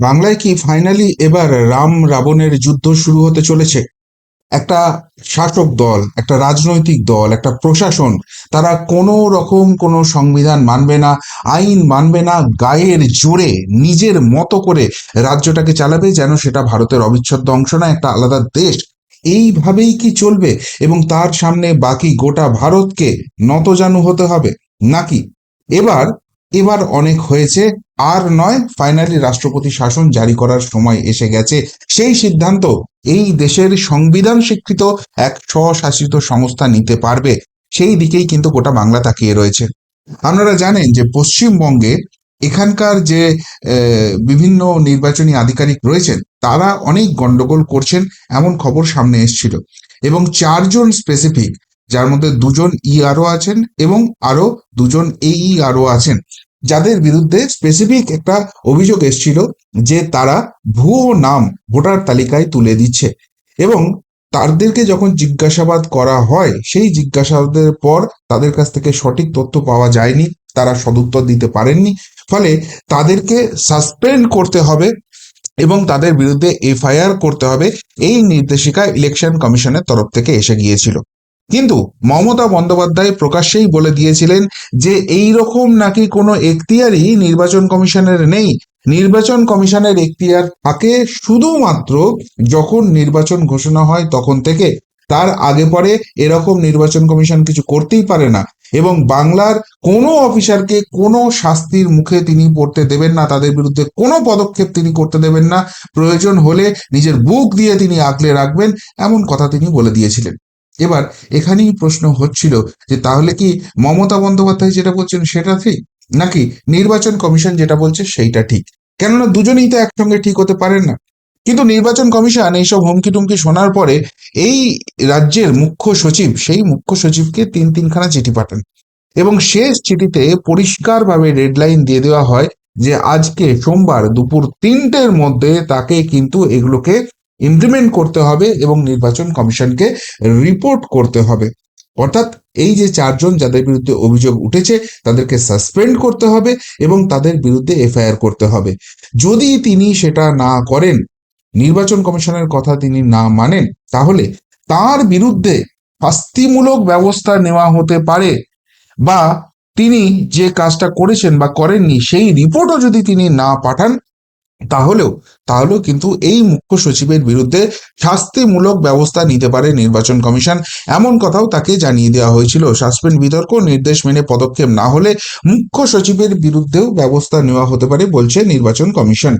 বাংলায় কি ফাইনালি এবার রাম রাবণের যুদ্ধ শুরু হতে চলেছে? একটা শাসক দল, একটা রাজনৈতিক দল, একটা প্রশাসন, তারা কোনো রকম কোনো সংবিধান মানবে না, আইন মানবে না, গায়ের জোরে নিজের মতো করে রাজ্যটাকে চালাবে যেন সেটা ভারতের অবিচ্ছেদ্য অংশ না, একটা আলাদা দেশ। এইভাবেই কি চলবে? এবং তার সামনে বাকি গোটা ভারতকে নতজানু হতে হবে নাকি? এবার এবার অনেক হয়েছে। আর নয় ফাইনালি রাষ্ট্রপতি শাসন জারি করার সময় এসে গেছে। সেই সিদ্ধান্ত এই দেশের সংবিধান স্বীকৃত এক স্বশাসিত সংস্থা নিতে পারবে। সেই দিকেই কিন্তু গোটা বাংলা তাকিয়ে রয়েছে। আপনারা জানেন যে পশ্চিমবঙ্গে এখানকার যে বিভিন্ন নির্বাচনী আধিকারিক রয়েছেন, তারা অনেক গন্ডগোল করছেন এমন খবর সামনে এসেছিল। এবং চারজন স্পেসিফিক যার মধ্যে দুজন ইআরও আছেন এবং আরও দুজন এইইআরও আছেন। যাদের বিরুদ্ধে স্পেসিফিক একটা অভিযোগ এসেছিল যে তারা ভুয়ো নাম ভোটার তালিকায় তুলে দিচ্ছে এবং তাদেরকে যখন জিজ্ঞাসাবাদ করা হয়, সেই জিজ্ঞাসাবাদের পর তাদের কাছ থেকে সঠিক তথ্য পাওয়া যায়নি, তারা সদুত্তর দিতে পারেননি। ফলে তাদেরকে সাসপেন্ড করতে হবে এবং তাদের বিরুদ্ধে এফআইআর করতে হবে। এই নির্দেশিকা ইলেকশন কমিশনের তরফ থেকে এসে গিয়েছিল। কিন্তু মমতা বন্দ্যোপাধ্যায় প্রকাশ্যেই বলে দিয়েছিলেন যে এই রকম নাকি কোনো এখতিয়ারই নির্বাচন কমিশনের নেই। নির্বাচন কমিশনের এখতিয়ার থাকে শুধুমাত্র যখন নির্বাচন ঘোষণা হয় তখন থেকে। তার আগে পরে এরকম নির্বাচন কমিশন কিছু করতেই পারে না এবং বাংলার কোনো অফিসারকে কোনো শাস্তির মুখে তিনি পড়তে দেবেন না, তাদের বিরুদ্ধে কোনো পদক্ষেপ তিনি করতে দেবেন না। প্রয়োজন হলে নিজের বুক দিয়ে তিনি আগলে রাখবেন, এমন কথা তিনি বলে দিয়েছিলেন। এবার এখানেই প্রশ্ন হচ্ছিল যে তাহলে কি মমতা বন্দ্যোপাধ্যায় যেটা বলছেন সেটা ঠিক? নাকি নির্বাচন কমিশন যেটা বলছে সেইটা ঠিক? কেননা দুজনেই তো একসঙ্গে ঠিক হতে পারেন না। কিন্তু নির্বাচন কমিশন এইসব হুমকি টুমকি শোনার পরে এই রাজ্যের মুখ্য সচিব, সেই মুখ্য সচিবকে তিন তিনখানা চিঠি পাঠান। এবং শেষ চিঠিতে পরিষ্কারভাবে ডেডলাইন দিয়ে দেওয়া হয় যে আজকে সোমবার দুপুর তিনটের মধ্যে তাকে কিন্তু এগুলোকে ইমপ্লিমেন্ট করতে হবে এবং নির্বাচন কমিশনকে রিপোর্ট করতে হবে। অর্থাৎ এই যে চারজন যাদের বিরুদ্ধে অভিযোগ উঠেছে, তাদেরকে সাসপেন্ড করতে হবে এবং তাদের বিরুদ্ধে এফআইআর করতে হবে। যদি তিনি সেটা না করেন, নির্বাচন কমিশনের কথা তিনি না মানেন, তাহলে তার বিরুদ্ধে শাস্তিমূলক ব্যবস্থা নেওয়া হতে পারে বা তিনি যে কাজটা করেছেন বা করেননি, সেই রিপোর্টও যদি তিনি না পাঠান তাহলেও তাহলেও কিন্তু এই মুখ্য সচিবের বিরুদ্ধে শাস্তিমূলক ব্যবস্থা নিতে পারে নির্বাচন কমিশন। এমন কথাও তাকে জানিয়ে দেওয়া হয়েছিল। সাসপেন্ড বিতর্ক, নির্দেশ মেনে পদক্ষেপ না হলে মুখ্য সচিবের বিরুদ্ধেও ব্যবস্থা নেওয়া হতে পারে বলছে নির্বাচন কমিশন।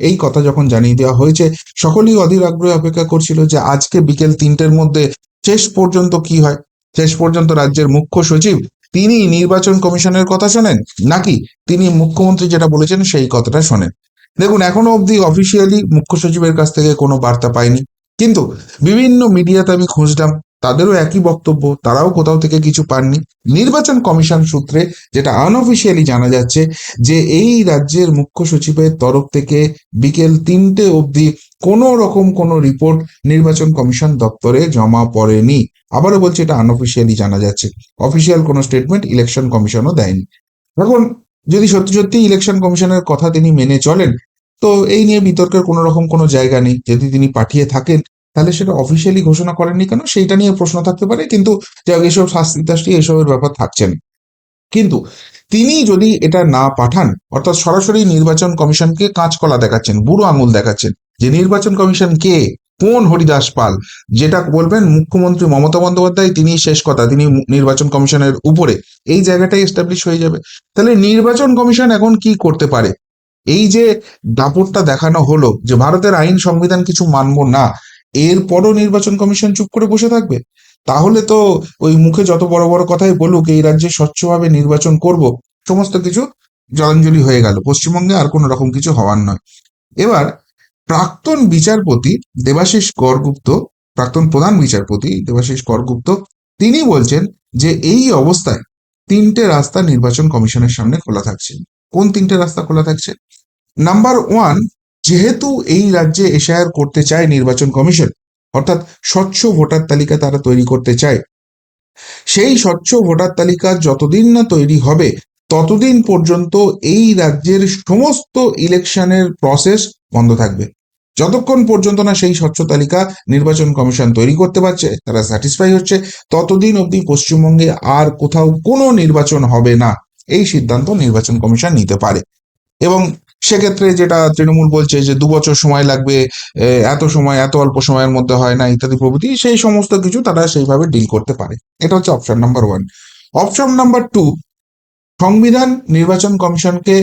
এই কথা যখন জানিয়ে দেওয়া হয়েছে, সকলেই অধীর আগ্রহে অপেক্ষা করছিল যে আজকে বিকেল তিনটের মধ্যে শেষ পর্যন্ত কি হয়? শেষ পর্যন্ত রাজ্যের মুখ্য সচিব তিনি নির্বাচন কমিশনের কথা শোনেন? নাকি তিনি মুখ্যমন্ত্রী যেটা বলেছেন সেই কথাটা শোনেন? দেখুন, এখনও অবধি অফিসিয়ালি মুখ্য সচিবের কাছ থেকে কোনো বার্তা পাইনি। কিন্তু বিভিন্ন মিডিয়াতে আমি খুঁজলাম, তাদেরও একই বক্তব্য, তারাও কোথাও থেকে কিছু পাননি। নির্বাচন কমিশন সূত্রে যেটা আনঅফিসিয়ালি জানা যাচ্ছে, যে এই রাজ্যের মুখ্য সচিবের তরফ থেকে বিকেল তিনটে অবধি কোনো রকম কোনো রিপোর্ট নির্বাচন কমিশন দপ্তরে জমা পড়েনি। আবারও বলছি, এটা আনঅফিসিয়ালি জানা যাচ্ছে। অফিসিয়াল কোনো স্টেটমেন্ট ইলেকশন কমিশনও দেয়নি। এখন যদি সত্যি সত্যি ইলেকশন কমিশনের কথা তিনি মেনে চলেন, তো এই নিয়ে বিতর্কের কোনো রকম কোনো জায়গা নেই। যদি তিনি পাঠিয়ে থাকেন, তাহলে সেটা অফিসিয়ালি ঘোষণা করেননি কেন? সেইটা নিয়ে প্রশ্ন থাকতে পারে, কিন্তু যাই এসব শাস্তি টাস্তি এসবের ব্যাপার থাকছে না। কিন্তু তিনি যদি এটা না পাঠান, অর্থাৎ সরাসরি নির্বাচন কমিশনকে কাঁচকলা দেখাচ্ছেন, বুড়ো আঙুল দেখাচ্ছেন যে নির্বাচন কমিশন কে? কোন হরিদাস পাল? যেটা বলবেন মুখ্যমন্ত্রী মমতা বন্দ্যোপাধ্যায় তিনি শেষ কথা, তিনি নির্বাচন কমিশনের উপরে। এই জায়গাটাই এস্টাবলিশ হয়ে যাবে। তাহলে নির্বাচন কমিশন এখন কি করতে পারে? এই যে দাপটটা দেখানো হলো যে ভারতের আইন সংবিধান কিছু মানব না, এরপরও নির্বাচন কমিশন চুপ করে বসে থাকবে? তাহলে তো ওই মুখে যত বড় বড় কথাই বলুক, এই রাজ্যে স্বচ্ছভাবে নির্বাচন করব, সমস্ত কিছু জলাঞ্জলি হয়ে গেল। পশ্চিমবঙ্গে আর কোনো রকম কিছু হওয়ার নয়। এবার প্রাক্তন বিচারপতি দেবাশিস করগুপ্ত, প্রাক্তন প্রধান বিচারপতি দেবাশিস করগুপ্ত, তিনি বলছেন যে এই অবস্থায় তিনটে রাস্তা নির্বাচন কমিশনের সামনে খোলা থাকছে। কোন তিনটে রাস্তা খোলা থাকছে? নাম্বার ওয়ান, যেহেতু এই রাজ্যে এশায়ার করতে চায় নির্বাচন কমিশন, অর্থাৎ স্বচ্ছ ভোটার তালিকা তারা তৈরি করতে চায়, সেই স্বচ্ছ ভোটার তালিকা যতদিন না তৈরি হবে, ততদিন পর্যন্ত এই রাজ্যের সমস্ত ইলেকশনের প্রসেস বন্ধ থাকবে। যতক্ষণ পর্যন্ত না সেই স্বচ্ছ তালিকা নির্বাচন কমিশন তৈরি করতে পারছে, তারা স্যাটিসফাই হচ্ছে, ততদিন অবধি পশ্চিমবঙ্গে আর কোথাও কোনো নির্বাচন হবে না। এই সিদ্ধান্ত নির্বাচন কমিশন নিতে পারে। এবং সেক্ষেত্রে যেটা তৃণমূল বলছে যে দু বছর সময় লাগবে এত সময়, এত অল্প সময়ের মধ্যে হয় না, ইত্যাদি প্রভৃতি, সেই সমস্ত কিছু তারা সেইভাবে ডিল করতে পারে। এটা হচ্ছে option number one option number two সংবিধান নির্বাচন কমিশনকে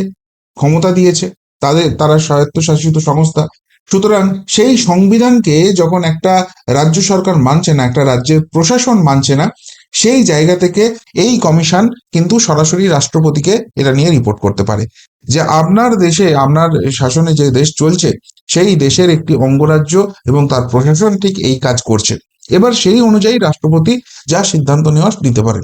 ক্ষমতা দিয়েছে। তাদের, তারা স্বায়ত্তশাসিত সংস্থা। সুতরাং সেই সংবিধানকে যখন একটা রাজ্য সরকার মানছে না, একটা রাজ্যের প্রশাসন মানছে না, সেই জায়গা থেকে এই কমিশন কিন্তু সরাসরি রাষ্ট্রপতিকে এটা নিয়ে রিপোর্ট করতে পারে। যে আপনার দেশে, আপনার শাসনে যে দেশ চলছে, সেই দেশের একটি অঙ্গরাজ্য এবং তার প্রশাসন ঠিক এই কাজ করছে। এবার সেই অনুযায়ী রাষ্ট্রপতি যা সিদ্ধান্ত নেওয়া নিতে পারেন,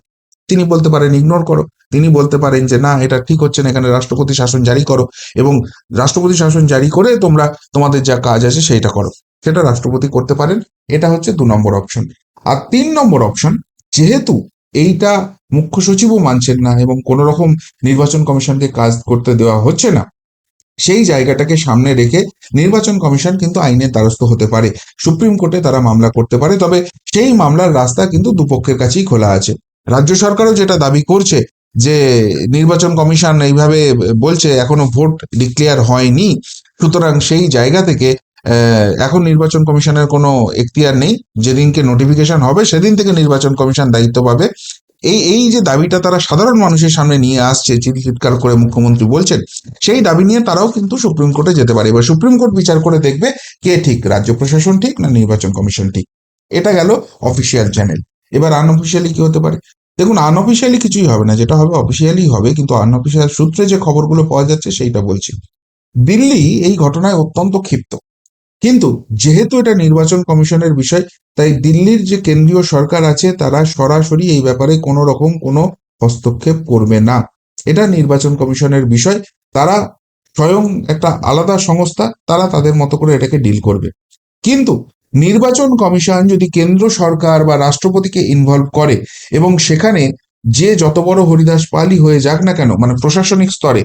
তিনি বলতে পারেন ইগনোর করো। তিনি বলতে পারেন যে, না, এটা ঠিক হচ্ছে না, এখানে রাষ্ট্রপতি শাসন জারি করো এবং রাষ্ট্রপতি শাসন জারি করে তোমরা, তোমাদের যা কাজ আছে সেইটা করো। সেটা রাষ্ট্রপতি করতে পারেন। এটা হচ্ছে দু নম্বর অপশন আর তিন নম্বর অপশন যেহেতু এইটা মুখ্য সচিবও মানছেন না এবং কোন রকম নির্বাচন কমিশনকে কাজ করতে দেওয়া হচ্ছে না, সেই জায়গাটাকে সামনে রেখে নির্বাচন কমিশন কিন্তু আইনের দ্বারস্থ হতে পারে। সুপ্রিম কোর্টে তারা মামলা করতে পারে, তবে সেই মামলার রাস্তা কিন্তু দুপক্ষের কাছেই খোলা আছে। রাজ্য সরকারও যেটা দাবি করছে যে নির্বাচন কমিশন এইভাবে বলছে, এখনও ভোট ডিক্লেয়ার হয়নি। সুতরাং সেই জায়গা থেকে এখন নির্বাচন কমিশনের কোনো এখতিয়ার নেই। যেদিনকে নোটিফিকেশন হবে, সেদিন থেকে নির্বাচন কমিশন দায়িত্ব পাবে। এই এই যে দাবিটা তারা সাধারণ মানুষের সামনে নিয়ে আসছে চিঠি চিৎকার করে মুখ্যমন্ত্রী বলছেন, সেই দাবি নিয়ে তারাও কিন্তু সুপ্রিম কোর্টে যেতে পারে। এবার সুপ্রিম কোর্ট বিচার করে দেখবে কে ঠিক, রাজ্য প্রশাসন ঠিক না নির্বাচন কমিশন ঠিক। এটা গেল অফিসিয়াল চ্যানেল এবার আনঅফিসিয়ালি কি হতে পারে? দেখুন আনঅফিসিয়ালি কিছুই হবে না, যেটা হবে অফিসিয়ালি হবে, কিন্তু আনঅফিসিয়াল সূত্রে যে খবরগুলো পাওয়া যাচ্ছে সেইটা বলছি। দিল্লি এই ঘটনায় অত্যন্ত ক্ষিপ্ত। কিন্তু যেহেতু এটা নির্বাচন কমিশনের বিষয়, তাই দিল্লির যে কেন্দ্রীয় সরকার আছে, তারা সরাসরি এই ব্যাপারে কোনো রকম কোনো হস্তক্ষেপ করবে না। এটা নির্বাচন কমিশনের বিষয়। তারা স্বয়ং একটা আলাদা সংস্থা, তারা তাদের মতো করে এটাকে ডিল করবে। কিন্তু নির্বাচন কমিশন যদি কেন্দ্র সরকার বা রাষ্ট্রপতিকে ইনভলভ করে এবং সেখানে যে যত বড় হরিদাস পালই হয়ে যাক না কেন মানে প্রশাসনিক স্তরে,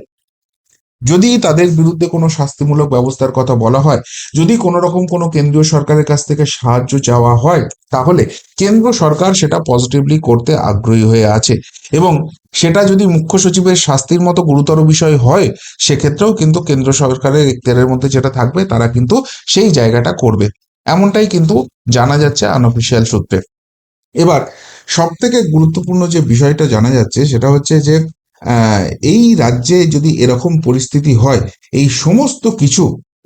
যদি তাদের বিরুদ্ধে কোনো শাস্তিমূলক ব্যবস্থার কথা বলা হয়, যদি কোনো রকম কোনো কেন্দ্রীয় সরকারের কাছ থেকে সাহায্য চাওয়া হয়, তাহলে কেন্দ্র সরকার সেটা পজিটিভলি করতে আগ্রহী হয়ে আছে। এবং সেটা যদি মুখ্য সচিবের শাস্তির মতো গুরুতর বিষয় হয়, সেক্ষেত্রেও কিন্তু কেন্দ্র সরকারের এখতিয়ারের মধ্যে যেটা থাকবে, তারা কিন্তু সেই জায়গাটা করবে। এমনটাই কিন্তু জানা যাচ্ছে আনঅফিসিয়াল সূত্রে। এবার সব থেকে গুরুত্বপূর্ণ যে বিষয়টা জানা যাচ্ছে, সেটা হচ্ছে যে এই রাজ্যে যদি এরকম পরিস্থিতি হয়, এই সমস্ত কিছু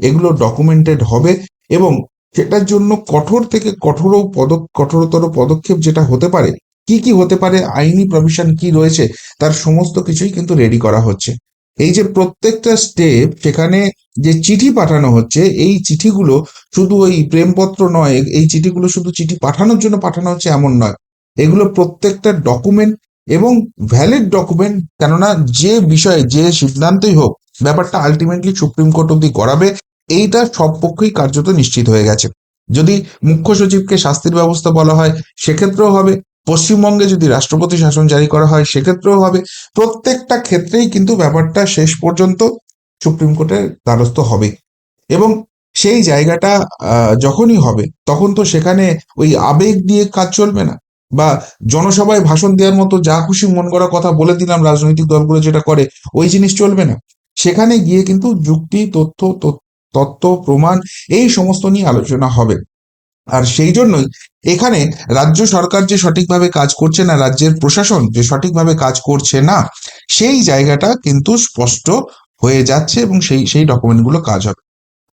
এগুলো ডকুমেন্টেড হবে এবং সেটার জন্য কঠোর থেকে কঠোর পদক, কঠোরতর পদক্ষেপ যেটা হতে পারে, কি কি হতে পারে, আইনি প্রভিশন কি রয়েছে, তার সমস্ত কিছুই কিন্তু রেডি করা হচ্ছে। এই যে প্রত্যেকটা স্টেপ সেখানে যে চিঠি পাঠানো হচ্ছে, এই চিঠিগুলো শুধু ওই প্রেমপত্র নয়, এই চিঠিগুলো শুধু চিঠি পাঠানোর জন্য পাঠানো হচ্ছে এমন নয়। এগুলো প্রত্যেকটা ডকুমেন্ট এবং ভ্যালিড ডকুমেন্ট কেননা যে বিষয়ে, যে সিদ্ধান্তই হোক, ব্যাপারটা আলটিমেটলি সুপ্রিম কোর্ট অব্দি গড়াবে, এইটা সব পক্ষেই কার্যত নিশ্চিত হয়ে গেছে। যদি মুখ্য সচিবকে শাস্তির ব্যবস্থা বলা হয়, সেক্ষেত্রেও হবে। পশ্চিমবঙ্গে যদি রাষ্ট্রপতি শাসন জারি করা হয়, সেক্ষেত্রেও হবে। প্রত্যেকটা ক্ষেত্রেই কিন্তু ব্যাপারটা শেষ পর্যন্ত সুপ্রিম কোর্টের দ্বারস্থ হবে। এবং সেই জায়গাটা যখনই হবে, তখন তো সেখানে ওই আবেগ দিয়ে কাজ চলবে না। বা জনসভায় ভাষণ দেওয়ার মতো যা খুশি মন করা কথা বলে দিলাম রাজনৈতিক দলগুলো যেটা করে, ওই জিনিস চলবে না। সেখানে গিয়ে কিন্তু যুক্তি, তথ্য তত্ত্ব, প্রমাণ, এই সমস্ত নিয়ে আলোচনা হবে। আর সেই জন্যই এখানে রাজ্য সরকার যে সঠিকভাবে কাজ করছে না, রাজ্যের প্রশাসন যে সঠিকভাবে কাজ করছে না, সেই জায়গাটা কিন্তু স্পষ্ট হয়ে যাচ্ছে এবং সেই সেই ডকুমেন্টগুলো কাজ হবে।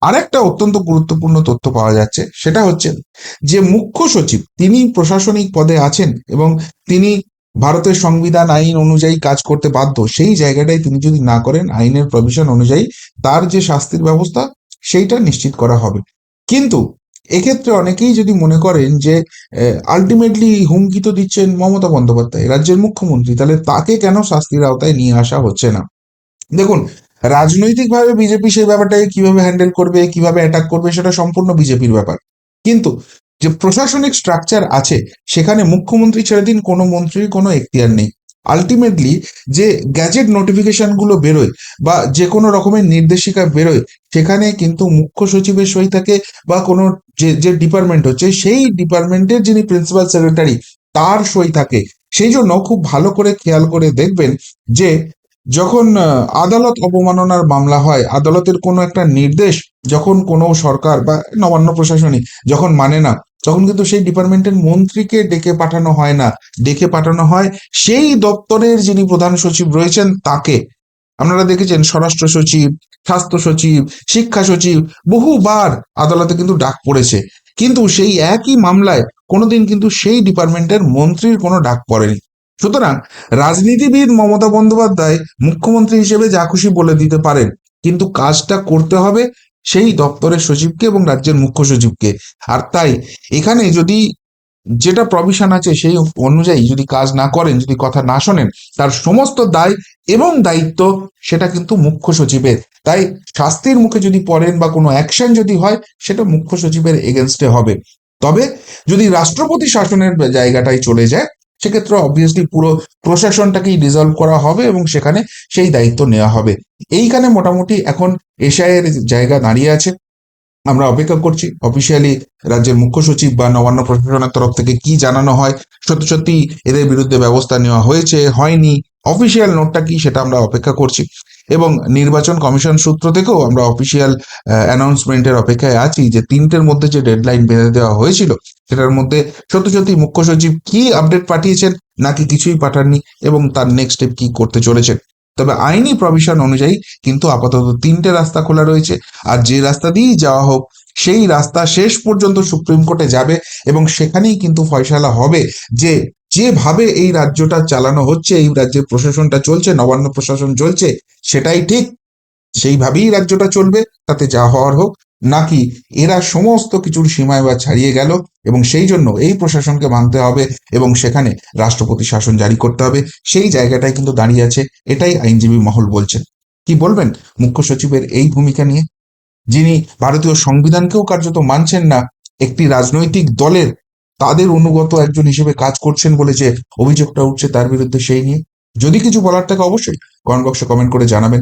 আরেকটা অত্যন্ত গুরুত্বপূর্ণ তথ্য পাওয়া যাচ্ছে, সেটা হচ্ছে যে মুখ্য সচিব, তিনি প্রশাসনিক পদে আছেন এবং তিনি ভারতের সংবিধান, আইন অনুযায়ী কাজ করতে বাধ্য, সেই জায়গাটাই তিনি যদি না করেন, আইনের প্রভিশন অনুযায়ী তার যে শাস্তির ব্যবস্থা, সেইটা নিশ্চিত করা হবে। কিন্তু এক্ষেত্রে অনেকেই যদি মনে করেন যে আলটিমেটলি হুমকি তো দিচ্ছেন মমতা বন্দ্যোপাধ্যায়, রাজ্যের মুখ্যমন্ত্রী, তাহলে তাকে কেন শাস্তির আওতায় নিয়ে আসা হচ্ছে না? দেখুন, রাজনৈতিকভাবে বিজেপি সেই ব্যাপারটাকে কীভাবে হ্যান্ডেল করবে, কীভাবে অ্যাটাক করবে, সেটা সম্পূর্ণ বিজেপির ব্যাপার। কিন্তু যে প্রশাসনিক স্ট্রাকচার আছে, সেখানে মুখ্যমন্ত্রী ছেড়ে দিন কোনো মন্ত্রীর কোনো এখতিয়ার নেই। আলটিমেটলি যে গ্যাজেট নোটিফিকেশনগুলো বেরোয় বা যে কোনো রকমের নির্দেশিকা বেরোয়, সেখানে কিন্তু মুখ্য সচিবের সই থাকে বা কোনো যে যে ডিপার্টমেন্ট হচ্ছে, সেই ডিপার্টমেন্টের যিনি প্রিন্সিপাল সেক্রেটারি তার সই থাকে। সেই জন্য খুব ভালো করে খেয়াল করে দেখবেন যে, যখন আদালত অবমাননার মামলা হয়, আদালতের কোনো একটা নির্দেশ যখন কোনো সরকার বা নবান্ন প্রশাসনিক যখন মানে না, তখন কিন্তু সেই ডিপার্টমেন্টের মন্ত্রীকে ডেকে পাঠানো হয় না। ডেকে পাঠানো হয়, সেই দপ্তরের যিনি প্রধান সচিব রয়েছেন, তাকে। আপনারা দেখেছেন স্বরাষ্ট্র সচিব, স্বাস্থ্য সচিব, শিক্ষা সচিব বহুবার আদালতে কিন্তু ডাক পড়েছে। কিন্তু সেই একই মামলায় কোনোদিন কিন্তু সেই ডিপার্টমেন্টের মন্ত্রীর কোনো ডাক পড়েনি। সুতরাং রাজনীতিবিদ মমতা বন্দ্যোপাধ্যায় মুখ্যমন্ত্রী হিসেবে যা খুশি বলে দিতে পারেন, কিন্তু কাজটা করতে হবে সেই দপ্তরের সচিবকে এবং রাজ্যের মুখ্য সচিবকে। আর তাই এখানে যদি যেটা প্রভিশন আছে সেই অনুযায়ী যদি কাজ না করেন, যদি কথা না শোনেন, তার সমস্ত দায় এবং দায়িত্ব সেটা কিন্তু মুখ্য সচিবের। তাই শাস্তির মুখে যদি পড়েন বা কোনো অ্যাকশন যদি হয়, সেটা মুখ্য সচিবের এগেনস্টে হবে। তবে যদি রাষ্ট্রপতি শাসনের জায়গাটায় চলে যায়, সেক্ষেত্রে অবভিয়াসলি পুরো প্রশাসনটাকেই ডিজলভ করা হবে এবং সেখানে সেই দায়িত্ব নেওয়া হবে। এইখানে মোটামুটি এখন এশায়ের জায়গা দাঁড়িয়ে আছে। আমরা অপেক্ষা করছি অফিসিয়ালি রাজ্যের মুখ্য সচিব বা নবান্ন প্রশাসনের তরফ থেকে কি জানানো হয়, সত্যি সত্যি এদের বিরুদ্ধে ব্যবস্থা নেওয়া হয়েছে, হয়নি অফিসিয়াল নোটটা কি সেটা আমরা অপেক্ষা করছি। এবং নির্বাচন কমিশন সূত্র থেকেও আমরা অফিসিয়াল অ্যানাউন্সমেন্টের অপেক্ষায় আছি যে তিনটের মধ্যে যে ডেডলাইন বেঁধে দেওয়া হয়েছিল, সেটার মধ্যে সত্যি সত্যি মুখ্য সচিব কি আপডেট পাঠিয়েছেন, নাকি কিছুই পাঠাননি, এবং তার নেক্সট স্টেপ কি করতে চলেছেন তবে আইনি প্রভিশন অনুযায়ী কিন্তু আপাতত তিনটে রাস্তা খোলা রয়েছে। আর যে রাস্তা দিয়েই যাওয়া হোক, সেই রাস্তা শেষ পর্যন্ত সুপ্রিম কোর্টে যাবে এবং সেখানেই কিন্তু ফয়সালা হবে যে যেভাবে এই রাজ্যটা চালানো হচ্ছে, এই রাজ্যের প্রশাসনটা চলছে, নবান্ন প্রশাসন চলছে, সেটাই ঠিক। সেইভাবেই রাজ্যটা চলবে, তাতে যা হওয়ার হোক। নাকি এরা সমস্ত কিছুর সীমায় বা ছাড়িয়ে গেল এবং সেই জন্য এই প্রশাসনকে মানতে হবে এবং সেখানে রাষ্ট্রপতি শাসন জারি করতে হবে। সেই জায়গাটাই কিন্তু দাঁড়িয়ে আছে এটাই আইনজীবী মহল বলছেন। কি বলবেন মুখ্য সচিবের এই ভূমিকা নিয়ে? যিনি ভারতীয় সংবিধানকেও কার্যত মানছেন না, একটি রাজনৈতিক দলের তাদের অনুগত একজন হিসেবে কাজ করছেন বলে যে অভিযোগটা উঠছে তার বিরুদ্ধে সেই নিয়ে। যদি কিছু বলার থাকে অবশ্যই কমেন্ট বক্সে কমেন্ট করে জানাবেন।